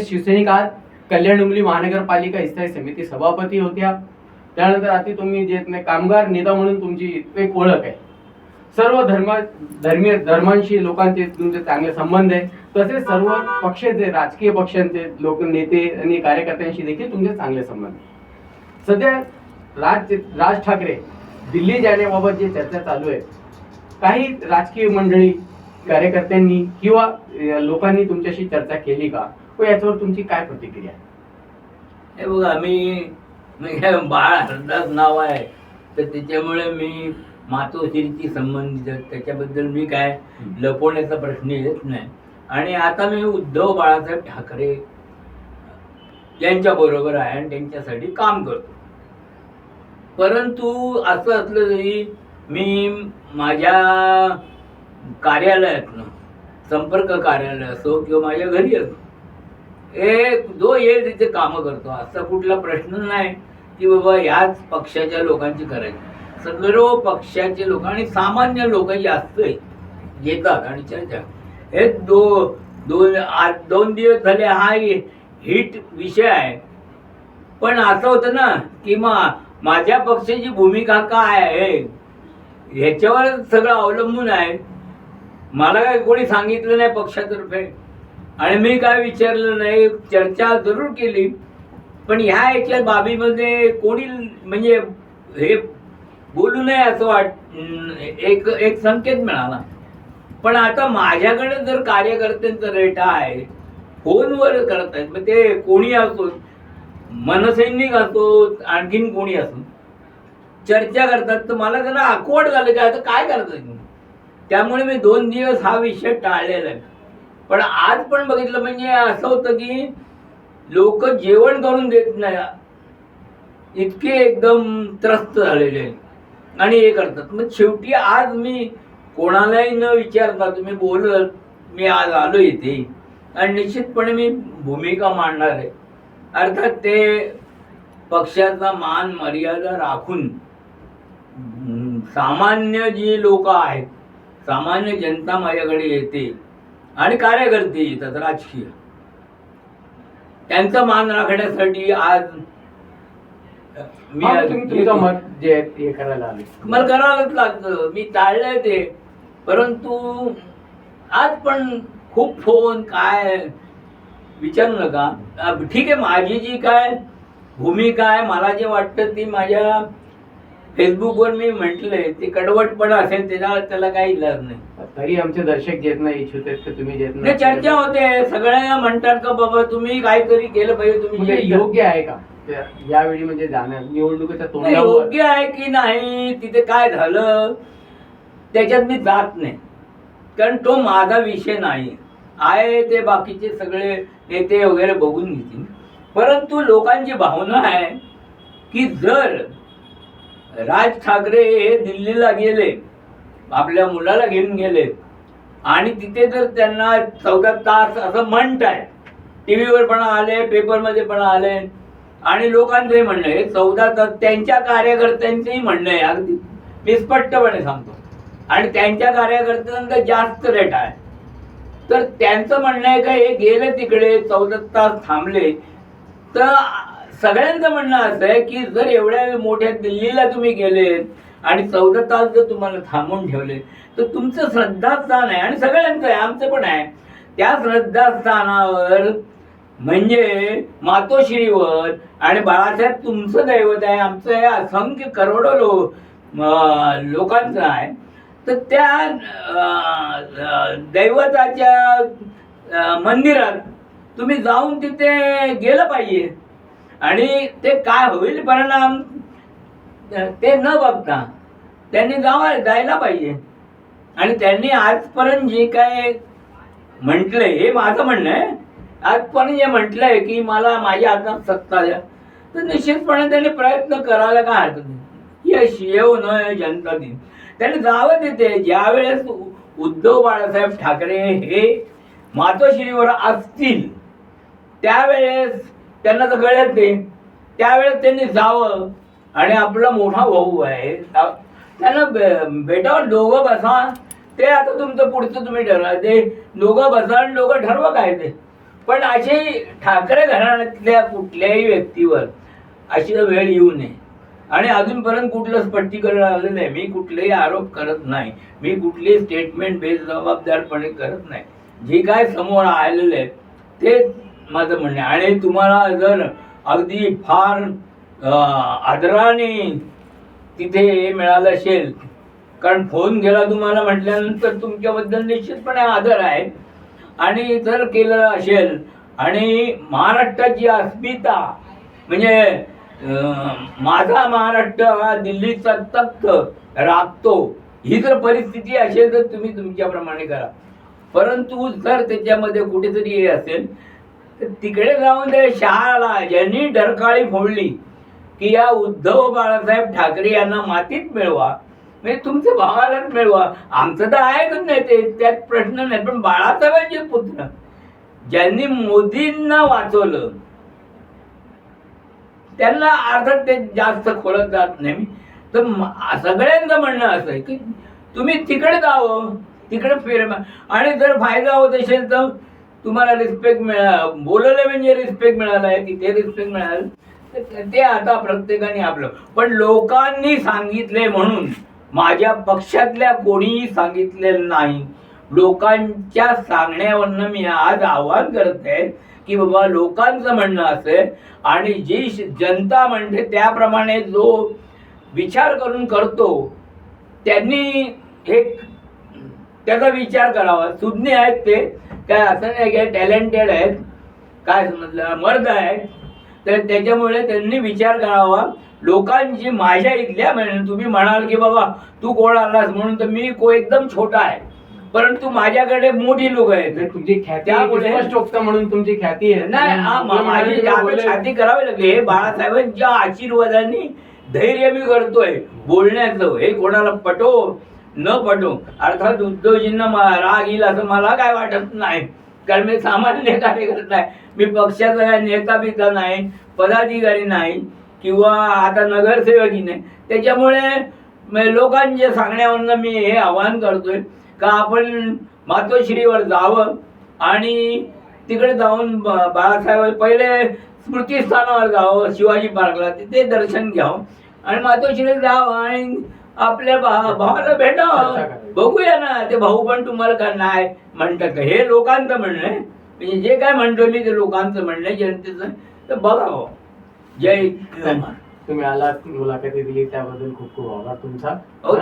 शिवसैनिकात कल्याण डोंबिवली महानगरपालिका स्थायी समिती सभापती होत्या. त्यानंतर आता तुम्ही जे नाही कामगार नेता म्हणून तुमची एक ओळख आहे. सर्व धर्म धर्मीय धर्मांशी लोकांचे तुमचे चांगले संबंध आहे. तसेच सर्व पक्षाचे राजकीय पक्षांचे लोक नेते आणि कार्यकर्त्यांशी देखील तुमचे चांगले संबंध आहे. सध्या राज राज ठाकरे दिल्ली जाण्याबाबत जे चर्चा चालू आहे काही राजकीय मंडळी कार्यकर्त्यांनी किंवा लोकांनी तुमच्याशी चर्चा केली का? याच्यावर तुमची काय प्रतिक्रिया हे बघा मी मी काय बाळ हरदास नाव आहे तर त्याच्यामुळे मी मातोश्रीची संबंधित. त्याच्याबद्दल मी काय लपवण्याचा प्रश्न येत नाही. आणि आता मी उद्धव बाळासाहेब ठाकरे यांच्या बरोबर आहे आणि त्यांच्यासाठी काम करतो. परंतु असं असलं तरी मी माझ्या कार्यालयातनं संपर्क कार्यालय असो किंवा माझ्या घरी असो एक जो येईल तिथे कामं करतो. असा कुठला प्रश्न नाही की बाबा ह्याच पक्षाच्या लोकांची करायची. सर्व पक्षाचे लोक आणि सामान्य लोक जास्त येतात आणि चर्चा. हे दो दोन आज दोन दिवस झाले हा हिट विषय आहे. पण असं होतं ना की मा माझ्या पक्षाची भूमिका काय आहे? ह्याच्यावर सगळं अवलंबून आहे. मला काय कोणी सांगितलं नाही पक्षातर्फे? आणि मी काय विचारलं नाही चर्चा जरूर केली पण ह्या याच्या बाबीमध्ये कोणी म्हणजे हे बोलू नये असं वाट एक एक संकेत मिळाला. पण आता माझ्याकडे जर कार्यकर्त्यांचा रेटा आहे फोनवर करत आहेत मग ते कोणी असो मनसैनिक असो आणखीन कोणी असो चर्चा करतात तर मला त्यांना आकवड झालं की आता काय करतात? त्यामुळे मी दोन दिवस हा विषय टाळलेला आहे. पण आज पण बघितलं म्हणजे असं होतं की लोक जेवण करून देत नाही. इतके एकदम त्रस्त झालेले आहेत. आणि हे करतात. मग शेवटी आज मी कोणालाही न विचारता तुम्ही बोलत मी आज आलो इथे. आणि निश्चितपणे मी भूमिका मांडणार आहे. अर्थात ते पक्षाचा मान मर्यादा राखून सामान्य जी लोक आहेत सामान्य जनता माझ्याकडे येते. आणि कार्यकर्ते येतात राजकीय. त्यांचा मान राखण्यासाठी आज मी मला करावंच लागतं. मी टाळलंय ते. परंतु आज पण खूप फोन काय विचारू नका. ठीक आहे माझी जी काय भूमिका आहे मला जे वाटतं ती माझ्या फेसबुकवर मी म्हटलंय. ते कडवटपणा असेल त्याला त्याला काही इलाज नाही. तरी आमचे दर्शक जे आहेत ना इच्छुक आहेत की तुम्ही आहेत नाही, चर्चा होते. सगळ्यांना म्हणतात का बाबा तुम्ही काहीतरी केलं पाहिजे तुम्ही म्हणजे योग्य आहे का? यावेळी म्हणजे जाणं निवडणुकीच्या नाही, तोंडावर. योग्य आहे की नाही तिथे काय झालं त्याच्यात मी जात नाही. कारण तो माझा विषय नाही. आहे ते बाकीचे सगळे नेते वगैरे बघून घेतील. परंतु लोकांची भावना आहे की जर राज ठाकरे हे दिल्लीला गेले आपल्या मुलाला घेऊन गेले. आणि तिथे तर त्यांना चौदा तास असं म्हणत आहे. टी व्हीवर पण आले पेपरमध्ये पण आले. आणि लोकांचंही म्हणणं आहे चौदा तास त्यांच्या कार्यकर्त्यांचंही म्हणणं आहे. अगदी मी स्पष्टपणे सांगतो. आणि त्यांच्या कार्यकर्त्यांचा जास्त रेट आहे. तर त्यांचं म्हणणं आहे का हे गेले तिकडे चौदा तास थांबले. तर सगळ्यांचं म्हणणं असं आहे की जर एवढ्या मोठ्या दिल्लीला तुम्ही गेले आणि चौदा तास जर तुम्हाला थांबून ठेवले तर तुमचं श्रद्धास्थान आहे आणि सगळ्यांचं आहे आमचं पण आहे. त्या श्रद्धास्थानावर म्हणजे मातोश्रीवर आणि बाळासाहेब तुमचं दैवत आहे आमचं हे असंख्य करोडो लो लोकांचं आहे. तर त्या दैवताच्या मंदिरात तुम्ही जाऊन तिथे गेलं पाहिजे. आणि ते काय होईल परिणाम ते न बघता त्यांनी जावा जायला पाहिजे. आणि त्यांनी आजपर्यंत जे काय म्हटलंय हे माझं म्हणणं आहे. आजपर्यंत जे म्हटलंय की मला माझ्या हातात सत्ता द्या तर निश्चितपणे त्यांनी प्रयत्न करायला काय हरकत नाही. यश येऊ न जनता दिन. त्यांनी जावं तिथे ज्यावेळेस उद्धव बाळासाहेब ठाकरे हे मातोश्रीवर असतील त्यावेळेस त्यांना तर कळत नाही. त्यावेळेस त्यांनी जावं. आणि आपला मोठा भाऊ आहे. त्यांना बे- भेटावर दोघं बसा. ते आता तुमचं पुढचं तुम्ही ठरवा. ते दोघं बसा आणि दोघं ठरवा काय ते. पण अशी ठाकरे घराण्यातल्या कुठल्याही व्यक्तीवर अशी वेळ येऊ नये. आणि अजूनपर्यंत कुठलं स्पष्टीकरण आलं नाही. मी कुठलेही आरोप करत नाही. मी कुठलीही स्टेटमेंट बेजबाबदारपणे करत नाही. जे काय समोर आलेलं आहे ते माझं म्हणणं आहे. आणि तुम्हाला जर अगदी फार आदराने तिथे हे मिळालं असेल. कारण फोन केला तुम्हाला म्हटल्यानंतर तुमच्याबद्दल निश्चितपणे आदर आहे. आणि जर केलं असेल आणि महाराष्ट्राची अस्मिता म्हणजे माझा महाराष्ट्र हा दिल्लीचा तख्त राखतो. ही जर परिस्थिती असेल तर तुम्ही तुमच्याप्रमाणे करा. परंतु जर त्याच्यामध्ये कुठेतरी हे असेल तर तिकडे जाऊन ते शहाला ज्यांनी डरकाळी फोडली की या उद्धव बाळासाहेब ठाकरे यांना मातीत मिळवा. म्हणजे तुमचे भावालाच मिळवा. आमचं तर आहेच नाही ते त्यात प्रश्न नाही पण बाळासाहेबांचे पुत्र. ज्यांनी मोदींना वाचवलं त्यांना अर्थात ते जास्त खोलत जात नाही. तर सगळ्यांचं म्हणणं असं आहे की तुम्ही तिकडे जावं तिकडे फिर. आणि जर फायदा होत असेल तर तुम्हाला रिस्पेक्ट मिळा बोलवलं म्हणजे रिस्पेक्ट मिळाला आहे तिथे रिस्पेक्ट मिळालं. ते आता प्रत्येकाने आपलं. पण लोकांनी सांगितले म्हणून माझ्या पक्षातल्या कोणीही सांगितलेलं नाही. लोकांच्या सांगण्यावरनं मी आज आवाहन करते की बाबा लोकांचं म्हणणं असेल आणि जी जनता म्हणते त्याप्रमाणे जो विचार करून करतो त्यांनी हे त्याचा विचार करावा. सुज्ञ आहेत ते. काय असं नाही काय टॅलेंटेड आहेत. काय समजलं? मर्द आहेत. तर त्याच्यामुळे त्यांनी विचार करावा. लोकांची माझ्या इथल्या म्हणजे तुम्ही म्हणाल की बाबा तू कोण आलास म्हणून तर मी को एकदम छोटा आहे. परंतु माझ्याकडे मोठी लोक आहेत. तुमची ख्याती म्हणून तुमची ख्याती आहे. नाही हा, माझी छाती करावी लागली. हे बाळासाहेबांच्या आशीर्वादाने धैर्य मी करतोय. बोलण्याचं हे कोणाला पटो न पटो. अर्थात उद्धवजींना राग येईल असं मला काय वाटत नाही. कारण मी सामान्य कार्यकर्ता आहे मी पक्षाचा नेता बिता नाही पदाधिकारी नाही किंवा आता नगरसेवकी नाही त्याच्यामुळे लोकांच्या सांगण्यावरनं मी हे आवाहन करतोय का आपण मातोश्रीवर जावं आणि तिकडे जाऊन बाळासाहेब पहिले स्मृतीस्थानावर जावं शिवाजी पार्कला तिथे दर्शन घ्यावं. आणि मातोश्री जावं आणि आपल्या भा- भावाला करावी. बघूया ना ते भाऊ पण तुम्हाला का नाही म्हणतात का? हे लोकांचं म्हणणं आहे. म्हणजे जे काय म्हणतो मी ते लोकांचं म्हणणं आहे जनतेचं. तर बघावं जय तुम्ही आलात मुलाखती दिली त्याबद्दल खूप खूप आभार तुमचा. हो,